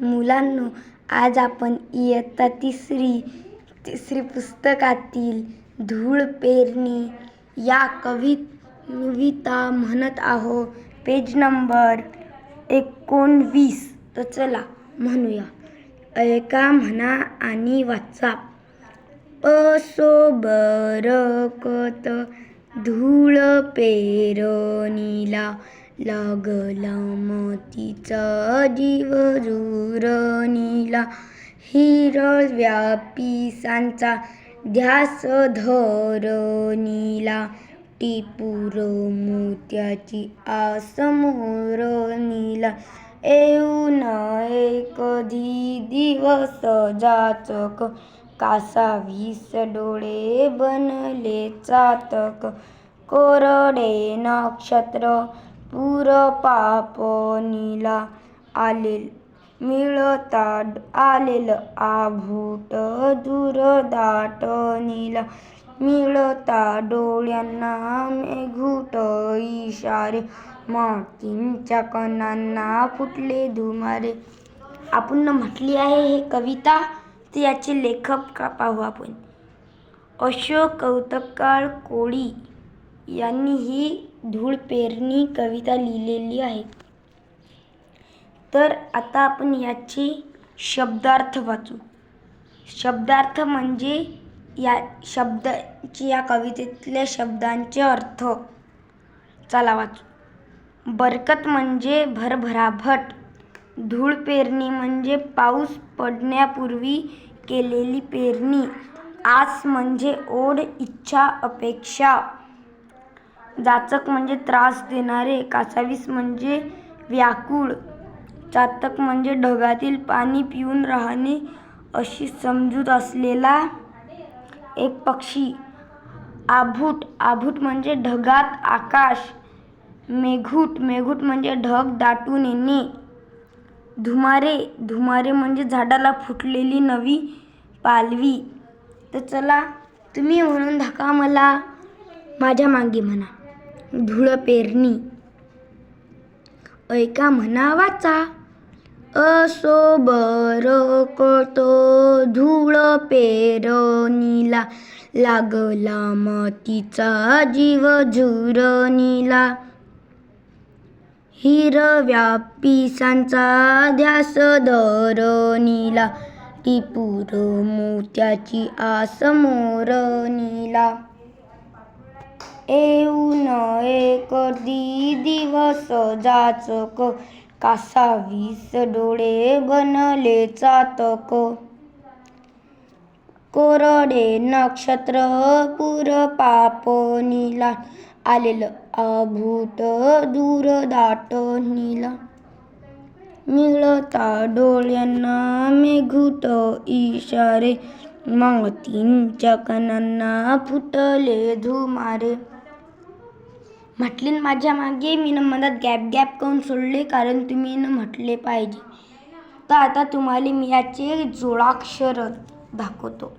मुलांनो आज आपण इयत्ता तिसरी तिसरी पुस्तकातील धूळ पेरणी या कवि कविता म्हणत आहो पेज नंबर एकोणवीस. तर चला म्हणूया. ऐका म्हणा आणि वाचा. असो बरकत धूळ पेरणीला लागला मातीचा जीव जुरणीला. व्यापी सांचा ध्यास धरणीला. टिपूर मोत्याची आसमोरणीला येऊ येऊन कधी दिवस जाचक. कासावीस डोळे बनले चातक. कोरडे नक्षत्र पूर पापणीला आलेल मिळता आलेल आभूट दूर दाटनीला मिळता डोळ्यांना मेघूट इशारे मातींच्या कणांना फुटले धुमारे. आपण म्हटली आहे हे कविता तर याचे लेखक का पाहू आपण? अशोक कौतकाळ कोळी. यांनी ही धूळ पेरणी कविता लिहिलेली आहे. तर आता आपण याचे शब्दार्थ वाचू. शब्दार्थ म्हणजे या शब्दाची या कवितेतल्या शब्दांचे अर्थ. चला वाचू. बरकत म्हणजे भरभराभट. धूळ पेरणी म्हणजे पाऊस पडण्यापूर्वी केलेली पेरणी. आस म्हणजे ओढ इच्छा अपेक्षा. जाचक म्हणजे त्रास देणारे कासावीस म्हणजे व्याकुळ चातक म्हणजे ढगातील पाणी पिऊन राहणे अशी समजूत असलेला एक पक्षी. आभूट आभूट म्हणजे ढगात आकाश मेघूट मेघूट म्हणजे ढग दाटून येणे. धुमारे धुमारे म्हणजे झाडाला फुटलेली नवी पालवी. तर चला तुम्ही म्हणून धका मला माझ्या मागे म्हणा. धूळ पेरणी. ऐका म्हणावाचा असो असो बरकतो धूळ पेरणीला. लागला मातीचा जीव झुरणीला. हिरव्या पिसांचा ध्यास धरणीला. टिपूर मोत्याची आस मोरणीला. येऊन एकदी दिवस जाचक. कासावीस डोळे बनले चातक. कोरडे नक्षत्र पूर पापणीला आलेलं अभूत दूर दाटणीला मिळता डोळ्यांना मेघूट इशारे. मातींच्या कणांना फुटले धुमारे. म्हटलीन माझ्या मागे मी न मनात गॅप गॅप करून सोडले कारण तुम्ही न म्हटले पाहिजे. तर आता तुम्हाला मी याचे जोडाक्षर दाखवतो.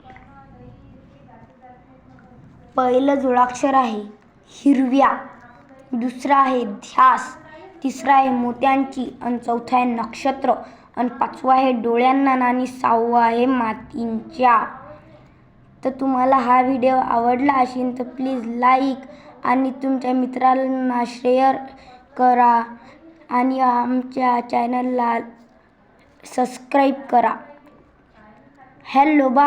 पहिलं जोडाक्षर आहे हिरव्या दुसरं आहे ध्यास तिसरं आहे मोत्यांची आणि चौथं आहे नक्षत्र आणि पाचवा आहे डोळ्यांना आणि सहावा आहे मातींच्या. तर तुम्हाला हा व्हिडिओ आवडला असेल तर प्लीज लाईक आणि तुमच्या मित्रांना शेअर करा आणि आमच्या चॅनलला सबस्क्राईब करा. हॅलो बा